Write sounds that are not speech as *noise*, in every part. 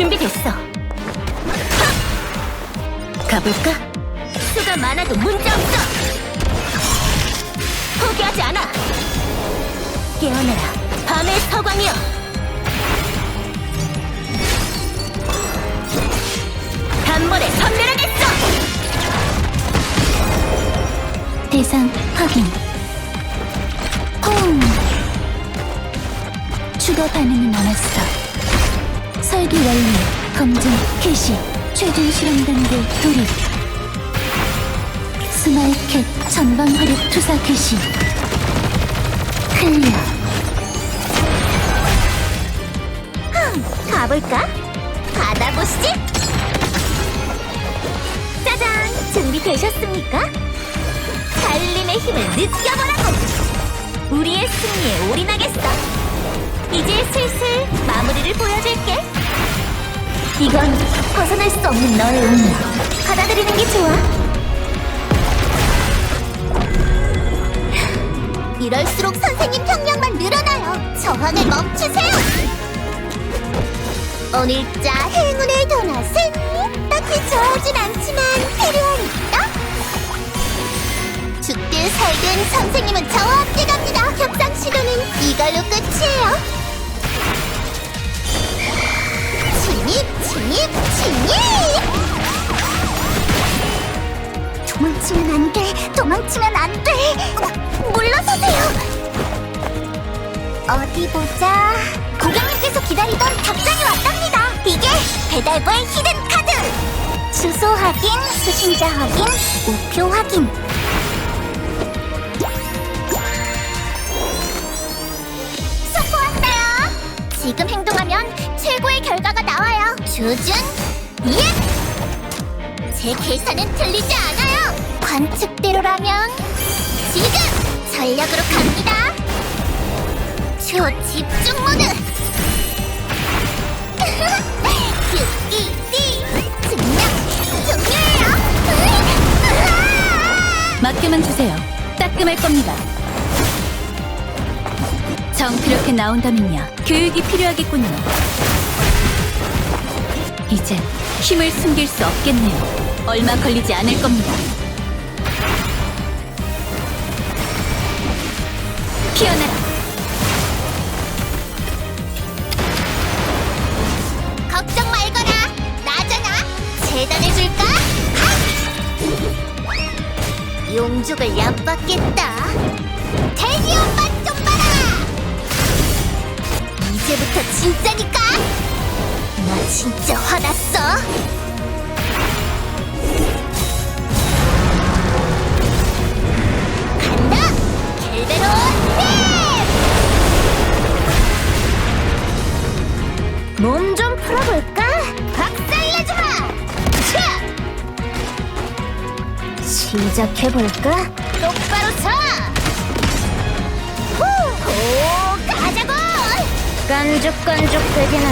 준비됐어. 가볼까? 수가 많아도 문제 없어. 포기하지 않아. 깨어나라, 밤의 서광이여. 단번에 선멸하겠어. 대상 확인. 호응. 추가 반응이 남았어. 설계 완료. 검증 개시. 최종 실험 단계 돌입. 스마일캣 전방 화력 투사 개시. 클리어. 가볼까? 받아보시지. 짜잔, 준비되셨습니까? 달림의 힘을 느껴보라고. 우리의 승리에 올인하겠어. 이제 슬슬 마무리를 보여줄게. 이건 벗어날 수 없는 너의 운명. 받아들이는 게 좋아. 이럴수록 선생님 평량만 늘어나요. 저항을 멈추세요. 오늘자 행운의 도넛은 딱히 좋아하진 않지만 필요하니까. 죽든 살든 선생님은 저와 함께 갑니다. 협상 시도는 이걸로 끝이에요. 도망치면 안 돼. 도망치면 안 돼. 물러서세요. 어디 보자. 고객님께서 기다리던 답장이 왔답니다. 이게 배달부의 히든 카드. 주소 확인, 수신자 확인, 우표 확인. 속보 왔어요. 지금 행동하면 최고의 결과가 나와요. 조준, 예! 제 계산은 틀리지 않아요. 관측대로라면 지금 전력으로 갑니다. 초집중 모드! QED! 증명 종료예요! 맡겨만 주세요. 따끔할 겁니다. 정 그렇게 나온다면요. 교육이 필요하겠군요. 이제 힘을 숨길 수 없겠네요. 얼마 걸리지 않을 겁니다. 피어나라. 걱정 말거라! 나잖아! 재단해줄까? 용족을 얕받겠다! 대기업 맛좀 봐라! 이제부터 진짜니까! 나 진짜 화났어! 간다! 켈베로 몸 좀 풀어볼까? 박살내주마! 차! 시작해볼까? 똑바로 서! 후! 고! 가자고! 깐죽깐죽 되기는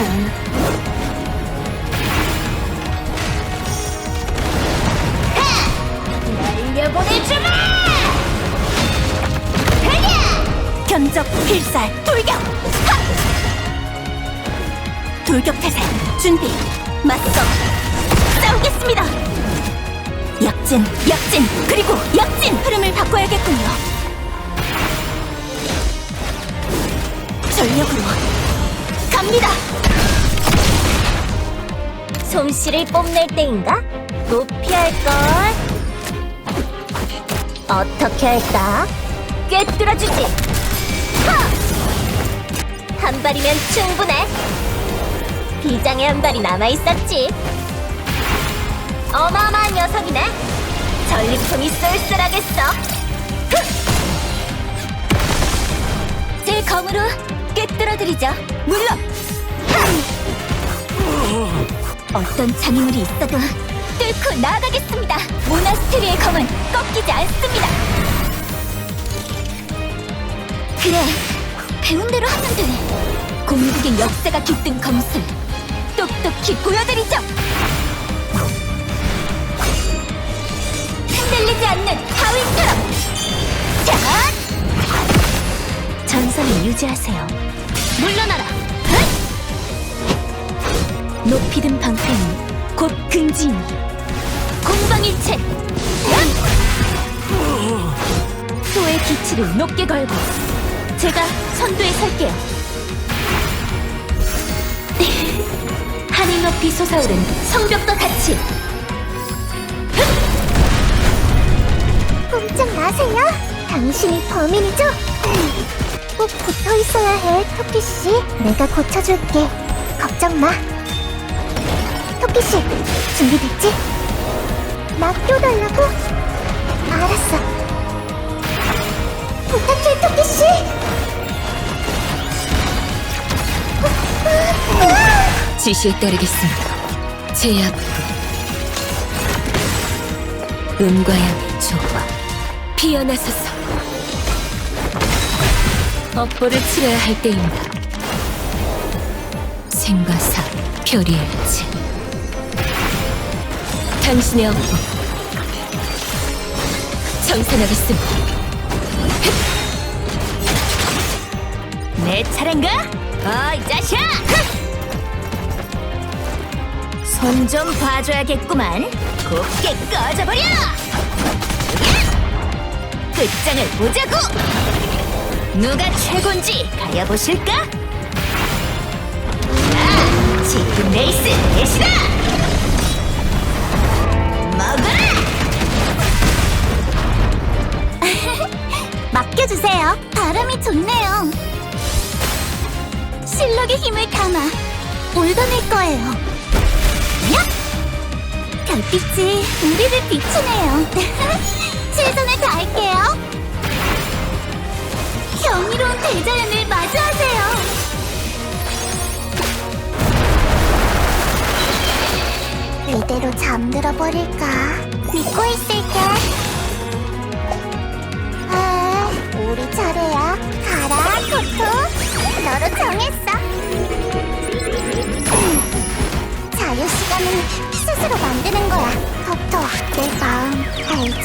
날려보내주마! 견적 필살 돌격! 하! 돌격 태세 준비 맞서 싸우겠습니다. 약진 약진 그리고 약진 흐름을 바꿔야겠군요. 전력으로 갑니다. 솜씨를 뽐낼 때인가? 못 피할걸? 어떻게 할까? 꿰뚫어주지! 하! 한 발이면 충분해! 비장의 한 발이 남아있었지! 어마어마한 녀석이네! 전리품이 쏠쏠하겠어! 제 검으로 꿰뚫어드리죠. 물론 어떤 장애물이 있어도 뚫고 나아가겠습니다. 모나스테리의 검은 꺾이지 않습니다. 그래, 배운 대로 하면 돼. 공국의 역사가 깃든 검술, 똑똑히 보여드리죠. 흔들리지 않는 하위처럼. 자, 전선을 유지하세요. 물러나라. 높이 든 방패는 곧 긍진 공방일체 소의 기치를 높게 걸고 제가 선두에 설게요 하늘 높이 솟아오른 성벽도 닫히 꼼짝 마세요. 당신이 범인이죠? 꼭 붙어 있어야 해, 토끼 씨. 내가 고쳐줄게. 걱정 마. 토끼 씨, 준비됐지? 맡겨달라고? 알았어. 부탁해, 토끼 씨. 지시에 따르겠습니다. 제압 음과 양의 조화 피어나소서 업보를 치러야 할 때입니다. 생과 사 별이 일치. 당신의 업보. 정산하겠습니다. 내 차례인가? 어이 자샤! 손 좀 봐줘야겠구만. 곱게 꺼져버려! 야! 끝장을 보자고! 누가 최곤지 가려보실까? 자, 지금 레이스 대시다! 먹어라! *laughs* 맡겨주세요. 바람이 좋네요. 실력의 힘을 담아 올려낼 거예요. 야! 별빛이 우리를 비추네요. *laughs* 최선을 다할게요. 경이로운 대자연을 마주하세요. 이대로 잠들어 버릴까? 믿고 있을게.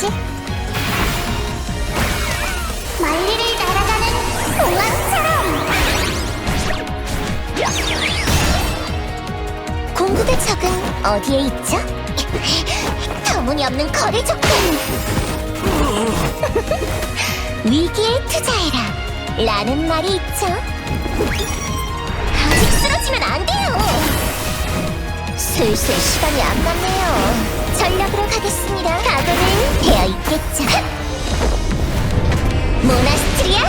알지? 만리를 날아가는 공항처럼. 공국의 적은 어디에 있죠? *laughs* 터무니없는 거래 조건. *laughs* 위기에 투자해라 라는 말이 있죠 아직 쓰러지면 안 돼요 슬슬 시간이 안 남네요 전략으로 가겠습니다 각오는 되어 있겠죠 모나스트리아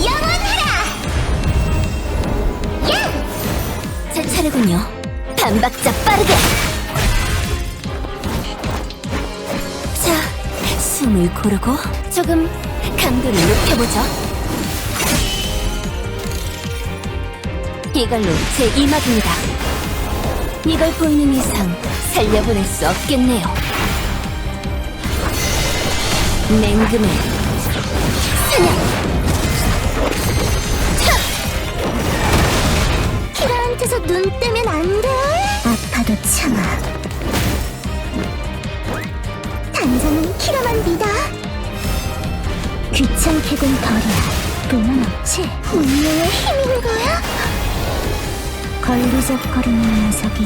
영원하라 야! 제 차례군요. 반박자 빠르게. 자, 숨을 고르고 조금 강도를 높여보죠. 이걸로 제 이막입니다. 이걸 보이는 이상 살려보낼 수 없겠네요. 맹금의 사냥! 키라한테서 눈 뜨면 안 돼. 아파도 참아. 단장은 키라만 믿어. 귀찮게군 버려. 돈은 없지. 운명의 힘인 거야? 걸리적거리는 녀석이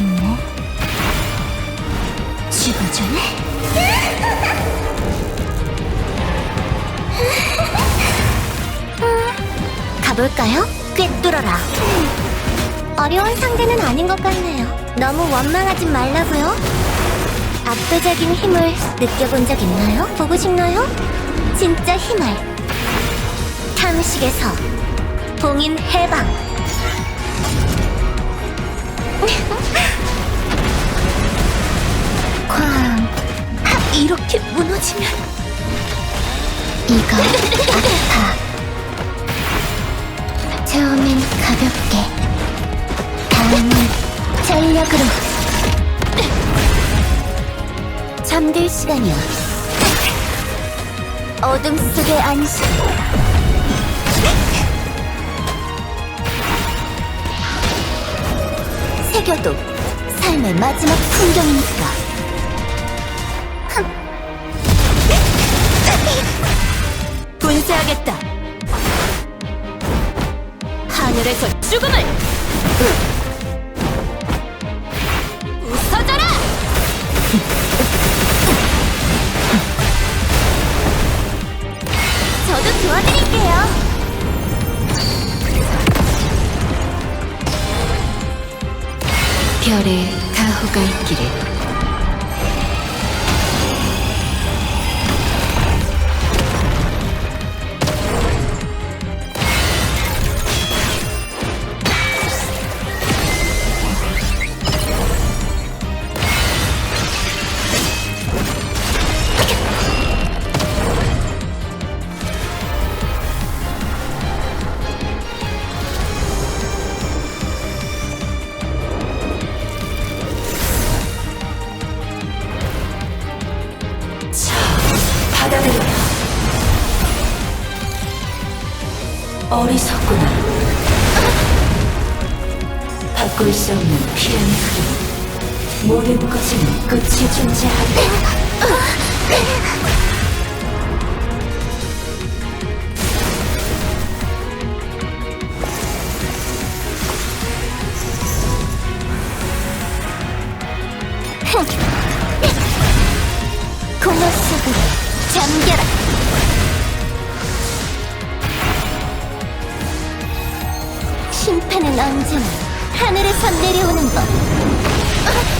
가볼까요? 꿰뚫어라. 어려운 상대는 아닌 것 같네요. 너무 원망하진 말라고요. 압도적인 힘을 느껴본 적 있나요? 보고 싶나요? 진짜 힘을. 탐식에서 봉인 해방. *laughs* 쾅. 하, 이렇게 무너지면 이거 아파. 처음엔 가볍게. 다음은 전력으로 잠들 시간이야 어둠 속의 안식 새겨도 삶의 마지막 풍경이니까 분쇄하겠다. 하늘에서 죽음을 웃어져라! 저도 도와드릴게요. 별에 가호가 있기를. 모든 것은 끝이 존재한다. 잠겨라. 심판은 언제나 하늘에서 내려오는 법.